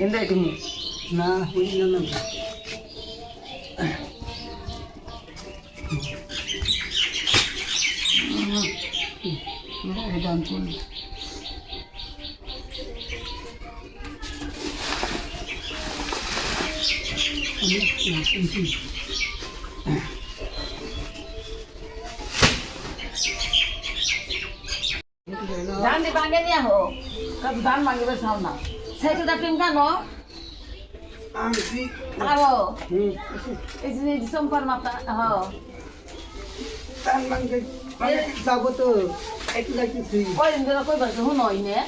ಎಂದ তুমি না বুঝি না না এটা কোন ধান দি ভাঙে নিয়ে হো কত ধান ভাঙিবে চাও না সাইকেলটা টিম কেন আরও এই যে সম্পার মাথা হ যাব তো একটু যাইতেছি কয়দিন ধরে কই বাড়ছে হুন নে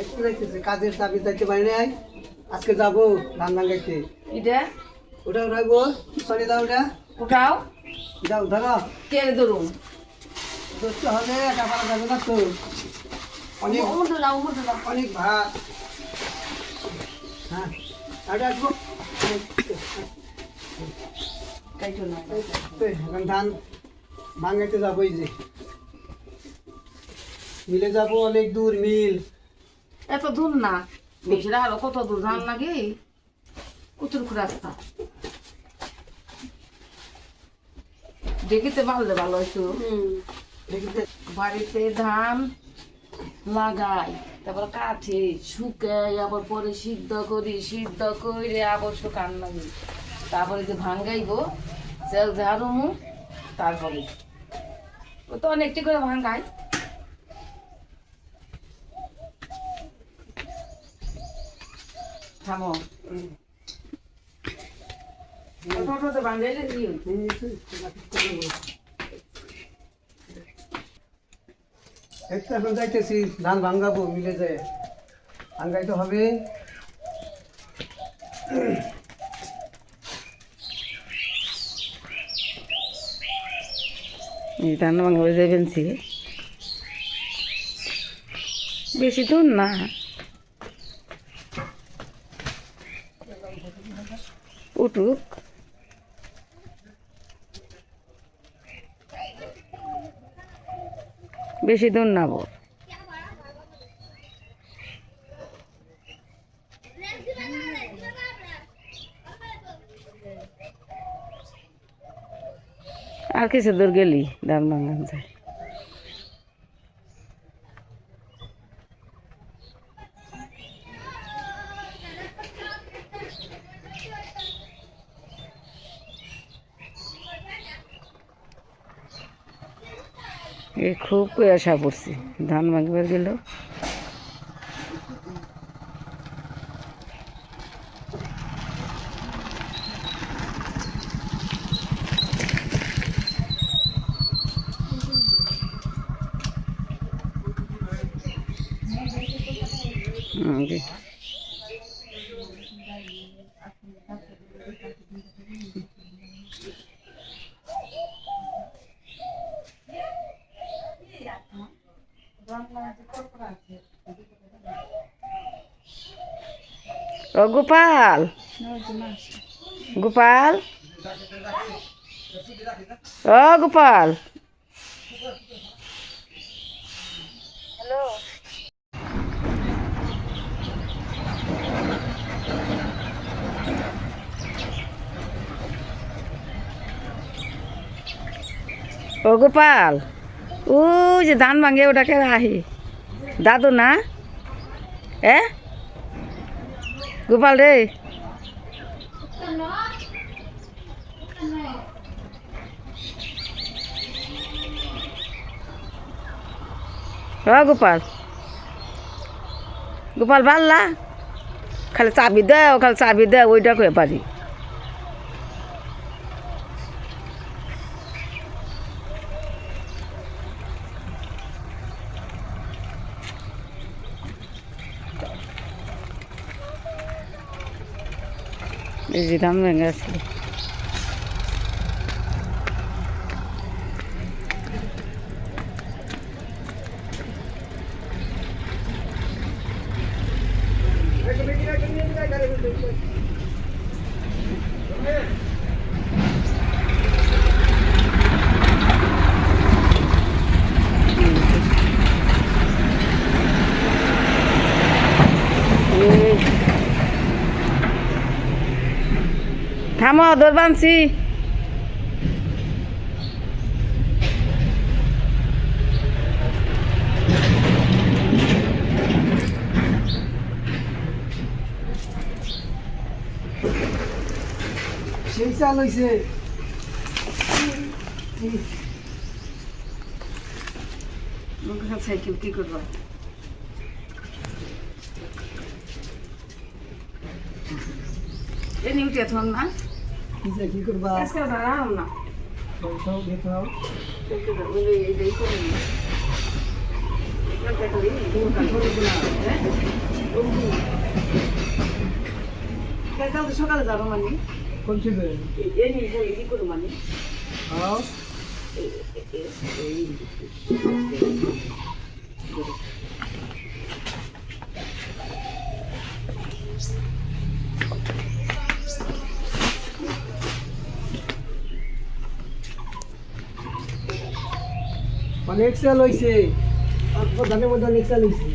একটু যাইতেছি কাজের চাবি যাইতে পারি নাই আজকে যাব ধান ভাঙাইতে এটা ওটা রাখব সরি দাও ওটা উঠাও। যাও ধরো। কে ধরুন। দোস্ত হলে পারা যাবে না তো। অনেক অনেক ভাত। হ্যাঁ আর আসব এখন ধান ভাঙাইতে যাবোই যে। মিলে যাব অনেক দূর মিল। এত দূর না? বেশি আরও কত দূর ধান লাগে। কতটুকু রাস্তা দেখিতে ভালো হইতো দেখিতে। বাড়িতে ধান লাগাই তারপর কাঠে শুকাই আবার পরে সিদ্ধ করি সিদ্ধ করে আবার শুকান লাগি তারপরে যে ভাঙ্গাইবো সেল ঝাড়ুমু তারপরে ও তো অনেকটি করে ভাঙ্গাই থামো টোটোতে ভাঙ্গাইলে কি হইতো? এখন যাইতেছি, ধান ভাঙ্গাবো মিলে যায় ভাঙ্গাইতে হবে। এই ধান ভাঙবে যাবেনছি বেশি দূর না। উঠুক। বেশি দূর নাব আর কিছু দূর গেলি দাম ভাঙান যায়। খুব আশা পড়ছে ধান মাগবার গেল হুম, ও গোপাল। গোপাল? ও গোপাল। ও গোপাল। ও যে ধান ভাঙে ওটাকে আহি। দাদু না? এ? গোপাল রে। ও গোপাল। গোপাল না খালি চাবি দেও খালি চাবি দে, ওইটা কয়ে পারি এই যে ধান ভেঙে আসছিল এই থামো দৌড় বানছি। সেই চাল হয়েছে সাইকেল কি করব? এ নিউটে থন না। কিসে কি করবা আজকে দাঁড়াও না সব দেখতে হবে করি সকালে যাব মানে কোন বলি কি করব মানে অনেক সেল হয়েছে ধানের মধ্যে অনেক সেল হয়েছে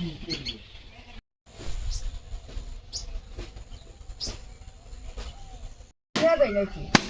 Yeah, they like it.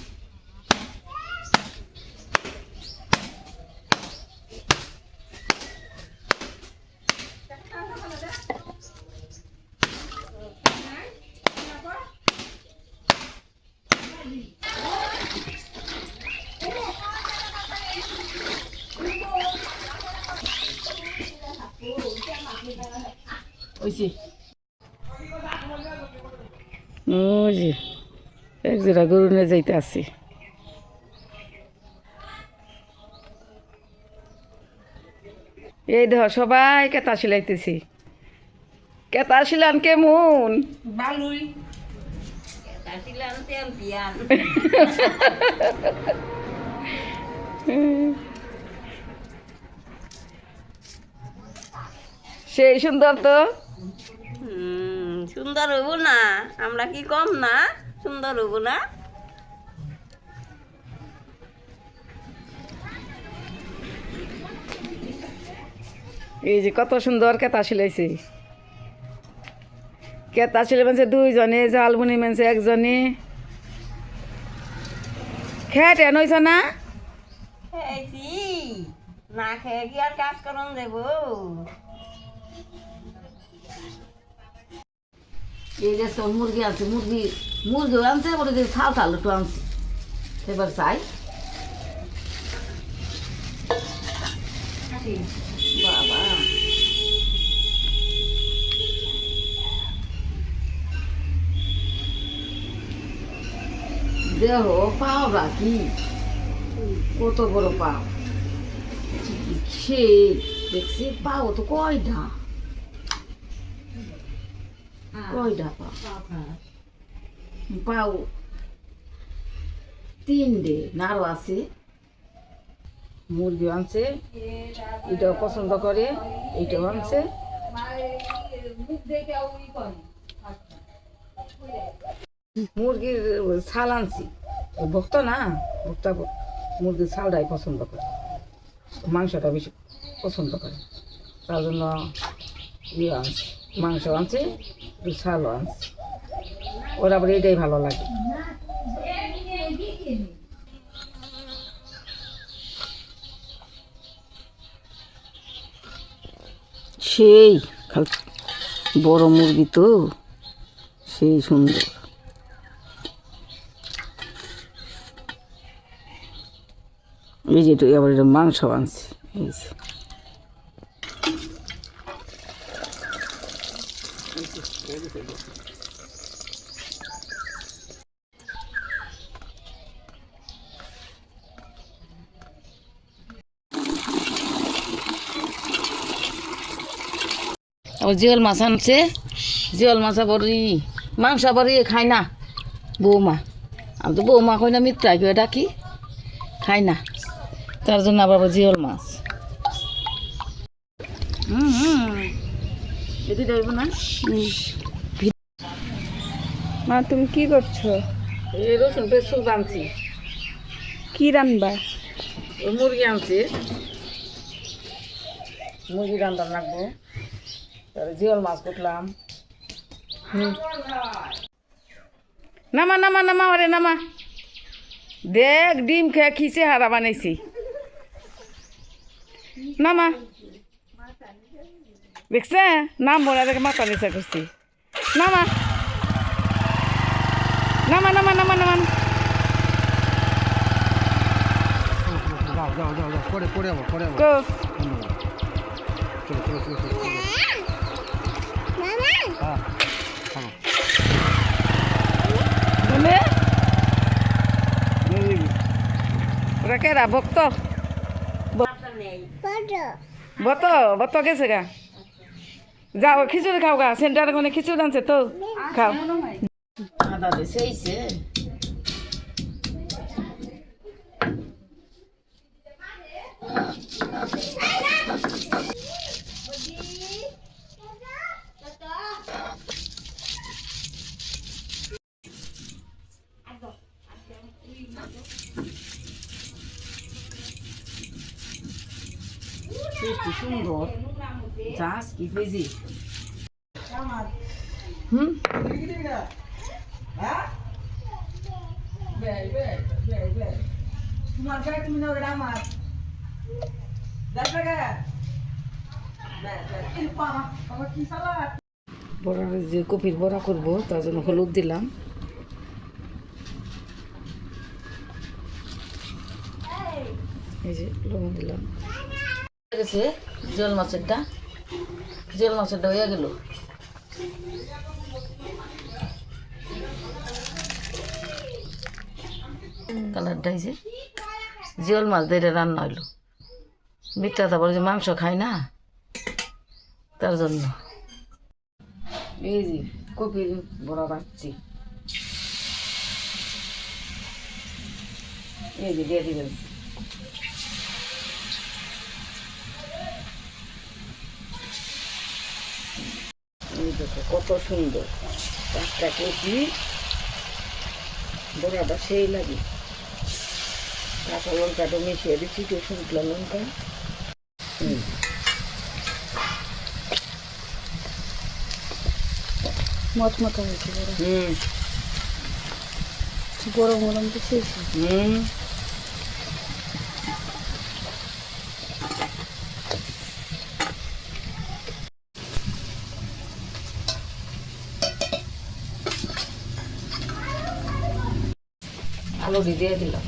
ওই যে এক জোড়া গরু নিয়ে যাইতে আসি। এই দেহ সবাই কেতা সিলাইতেছি কেতা সিলান কেমন? ভালোই সেই সুন্দর তো? সুন্দর হইব না? আমরা কি কম না? সুন্দর হইব না? এই যে কত সুন্দর কেতা সিলাইছে। কেতা সিলে মানছে দুইজনে জাল বুনি মানছে একজনে। খেয়ে টেন হয়েছ না? খেয়েছি। না খেয়ে কি আর কাজ করন দেব? এই যে মুরগি আছে মুরগি মুরগি আনছে বলে যে ছাল ছাল একটু আনছে। এবার চাই বাবা। দেহ পাও রাখি কত বড় পাও? সে দেখছি পাও তো কয়টা? কয়টা পাও পাও তিনটে নাড়ু আছে মুরগি আনছে এটাও পছন্দ করে এইটাও আনছে মুরগির ছাল আনছি ভক্ত না ভক্তা মুরগির ছালটাই পছন্দ করে মাংসটা বেশি পছন্দ করে তার জন্য ইয়ে আনছে মাংস আনছে ছালও আনছে ওর আবার এটাই ভালো লাগে। সেই বড় মুরগি তো। সেই সুন্দর। এই যে আবার এটা মাংস আনছি। এই আবার জিওল মাছ আনছে। জিওল মাছ ই মাংস আবার ইয়ে খায় না বৌমা। আমি তো বৌমা কই না মিত্রা ডাকি খাই না। তার জন্য আবার জিওল মাছ হুম হুম এটি দেব না। মা তুমি কি করছ? এই রসুন পেস্ট আনছি কি রান্নবা ওই মুরগি আনছি। মুরগি রান্না রাখব তারপরে জিওল মাছ কুটলাম। নামা নামা নামা আরে নামা। দেখ ডিম খেয়ে খিচে হারা বানাইছি। নামা। দেখছে নাম বলে দেখে মাথা নিচে করছি। নামা নামা নামা নামা নামা ওরা কেরা ভক্ত? বত বত গেছে গা? যাও খিচুড়ি খাও গা সেন্টারে কোনে খিচুড়ি আনছে তো খাও। সুন্দর। যাস কি পেয়েছি হুম? বড়া যে কপির বড়া করব তার জন্য হলুদ দিলাম। এই যে লবণ দিলাম। জল মাছেরটা। জল মাছেরটা হয়ে গেল। কালারটা যে জিওল মাছ দিয়ে রান্না হইল। মিথ্যা তারপর যে মাংস খাই না, তার জন্য। এই যে কপির বড়া বাচ্চি। এই যে, দিয়ে দিবেন এই দেখো কত সুন্দর। একটা কপি। বড়াটা সেই লাগে। কাঁচা লঙ্কাটা মিশিয়ে দিচ্ছি একটু শুকনো লঙ্কা। হুম। মচমচা হয়েছে হুম। গরম গরম দিচ্ছে হুম। আলু দিয়ে দিলাম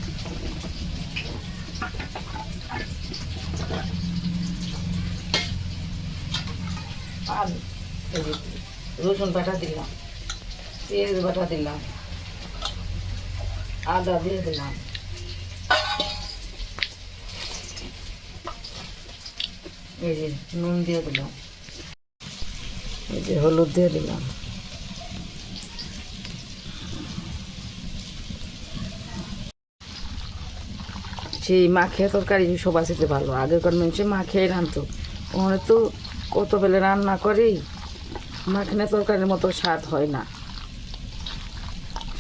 আর রসুন বাটা দিলাম, পেঁয়াজ বাটা দিলাম, আদা দিয়ে দিলাম। এই যে নুন দিয়ে দিলাম। এই যে হলুদ দিয়ে দিলাম। সেই মাখিয়ে তরকারি সবার সাথে ভালো। আগেকার মানুষে মাখিয়ে রাঁধতো ওখানে তো। কত বেলে রান্না করি মাখিনা তরকারির মতো স্বাদ হয় না।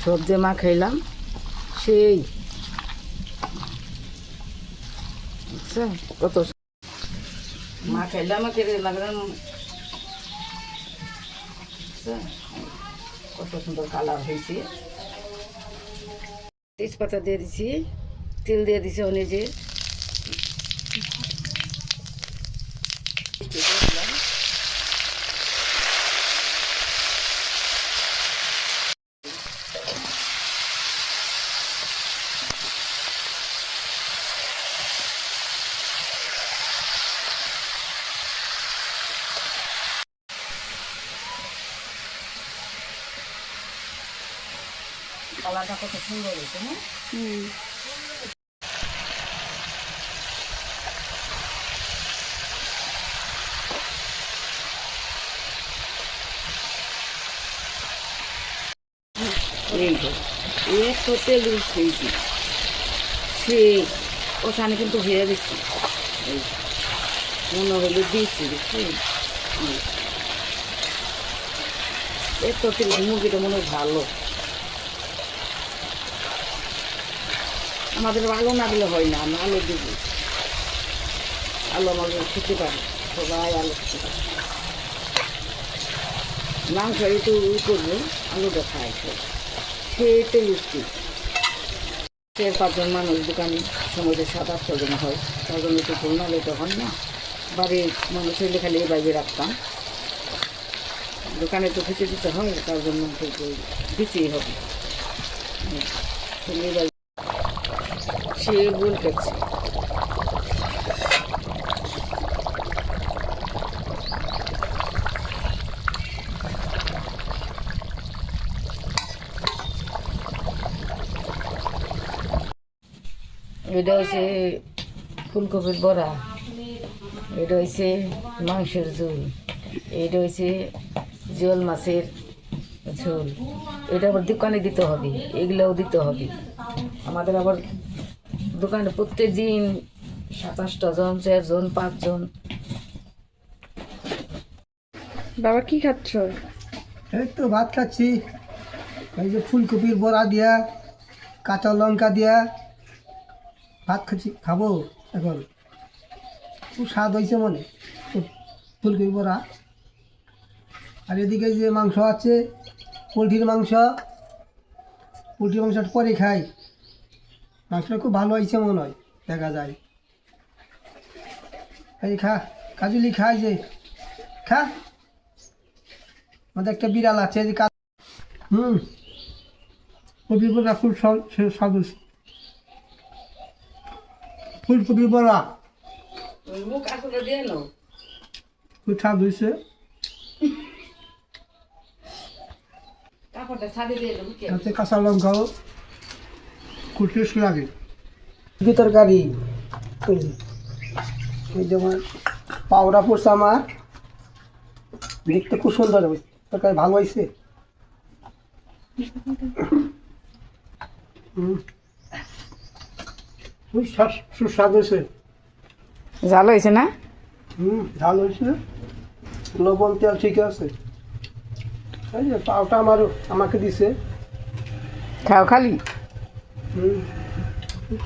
সব যে মা খাইলাম সেই। বুঝছেন? কত মা খাইলাম লাগলাম বুঝছেন? কত সুন্দর কালার হয়েছে। তেজপাতা দিয়ে দিছি। তিল দিয়ে দিছে অনেক যে কালারটা কত সুন্দর হয়েছে না? হুম। তো এত তেল উঠছে সে ওখানে কিন্তু হয়ে দিচ্ছি মনে হইল দিচ্ছি দেখছি। এত তেল মুরগিটা মনে ভালো। আমাদের আলো না দিলে হয় না, আমি আলো দিব। আলো আমাকে খেতে পারি, সবাই আলো খেতে পারে। মাংস একটু করব, আলুটা খাই খেতে মিষ্টি। চার পাঁচজন মানুষ, দোকানে সমুদ্রে সাত আটশো জন হয়। তার জন্য একটু ভুল না তো হয় না। বাড়ির মানুষ হইলে খালি এই বাইরে রাখতাম। দোকানে তো খেতে দিতে হয়, তার জন্য দিতেই হবে। সে করছে। এটা হচ্ছে ফুলকপির বড়া। এটা হচ্ছে মাংসের ঝোল। এটা হচ্ছে জিওল মাছের ঝোল। এটা আবার দোকানে দিতে হবে এগুলোও দিতে হবে। আমাদের আবার দোকানে প্রত্যেক দিন সাতাশটা জন চারজন পাঁচজন। বাবা কি খাচ্ছ? এই তো ভাত খাচ্ছি। এই যে ফুলকপির বড়া দিয়া কাঁচা লঙ্কা দিয়া ভাত খাচ্ছি খাব এখন খুব স্বাদ হয়েছে মনে ফুলকপি বড়া আর এদিকে যে মাংস আছে পোলট্রির মাংস পোলট্রির মাংসটা পরে খাই। মাংসটা খুব ভালো হয়েছে মনে হয় দেখা যায়। এই খা, কাজুলি খাই যে, খা। আমাদের একটা বিড়াল আছে, যে হুম কপি বড়া খুব স্বাদ- সে- স্বাদ হয়েছে ফুলকপি বড়া মুখ আসলে দিয়ে নাও খুব স্বাদ হয়েছে কাপড়টা ছাদে দিয়ে দেবো কে তাতে কাঁচা লঙ্কাও খুব টেস্ট লাগে। তরকারি এই যেমন পাউডা পড়ছে আমার দেখতে খুব সুন্দর হয়েছে তরকারি ভালো হয়েছে হুম। খুব স্বাদ- সুস্বাদ হয়েছে। জাল হয়েছে না? হুম ঝাল হয়েছে। লবণ তেল ঠিক আছে। এই যে পাউটা আমারও আমাকে দিছে। খাও খালি? হুম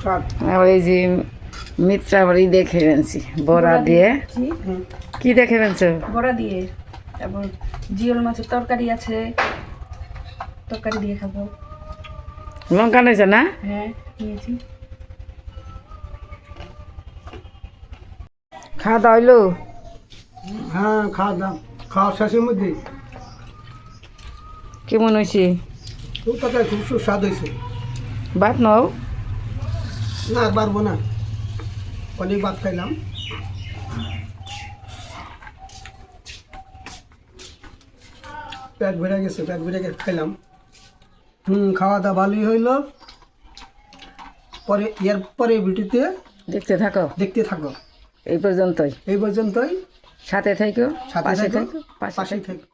স্বাদ আবার এই যে মিত্রা আবার দেখে ফেলছি বড়া দিয়ে। কি দেখে ফেলছো বড়া দিয়ে। তারপর জিওল মাছের তরকারি আছে। তরকারি দিয়ে খাব। লঙ্কা নিয়েছে না? হ্যাঁ নিয়েছি। খাওয়া দাওয়া হইল? হ্যাঁ খাওয়া দাম খাওয়া শেষের মধ্যে। কেমন হয়েছে তরকারি খুব সুস্বাদ হয়েছে ভাত নাও? না পারব না। অনেক ভাত খাইলাম। পেট ভরে গেছে পেট ভরে গেছে খাইলাম। হুম খাওয়া দাওয়া ভালোই হইল। পরে এর পরে ভিডিওতে দেখতে থাকো। দেখতে থাকো। এই পর্যন্তই। এই পর্যন্তই। সাথে থাকো সাথে পাশে থাকো পাশে থাকো।